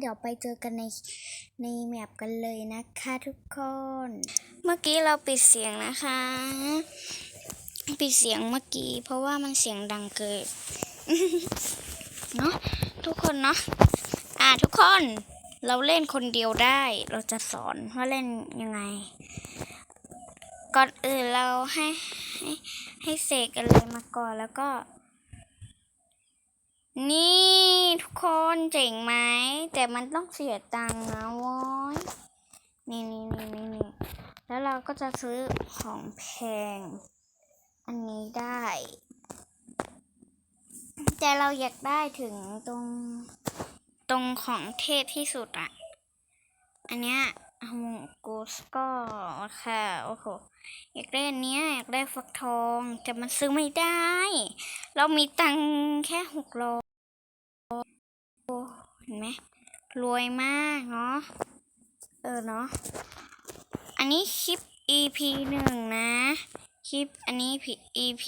เดี๋ยวไปเจอกันในในแมปกันเลยนะคะทุกคน เมื่อกี้เราปิดเสียงนะคะ ปิดเสียงเมื่อกี้ เพราะว่ามันเสียงดังเกินเนาะทุกคนเนาะอ่าทุกคนเราเล่นคนเดียวได้ เราจะสอนว่าเล่นยังไง ก่อนอื่นเราให้ให้ให้เสกอะไรมาก่อนแล้วก็ นี่ คนเจ๋งไหม แต่มันต้องเสียตังค์นะว้ยนี่นี่นี่นี่นี่แล้วเราก็จะซื้อของแพง อันนี้ได้ แต่เราอยากได้ถึงตรงตรงของเทพที่สุดอะอันเนี้ยฮงกูสก็ค่ะโอ้โหอยากได้อันเนี้ยอยากได้ฟักทองแต่มันซื้อไม่ได้ เรามีตังแค่หกร้อย เห็นไหมรวยมากเนาะ เออเนาะ อันนี้คลิป EP หนึ่งนะ คลิปอันนี้ EP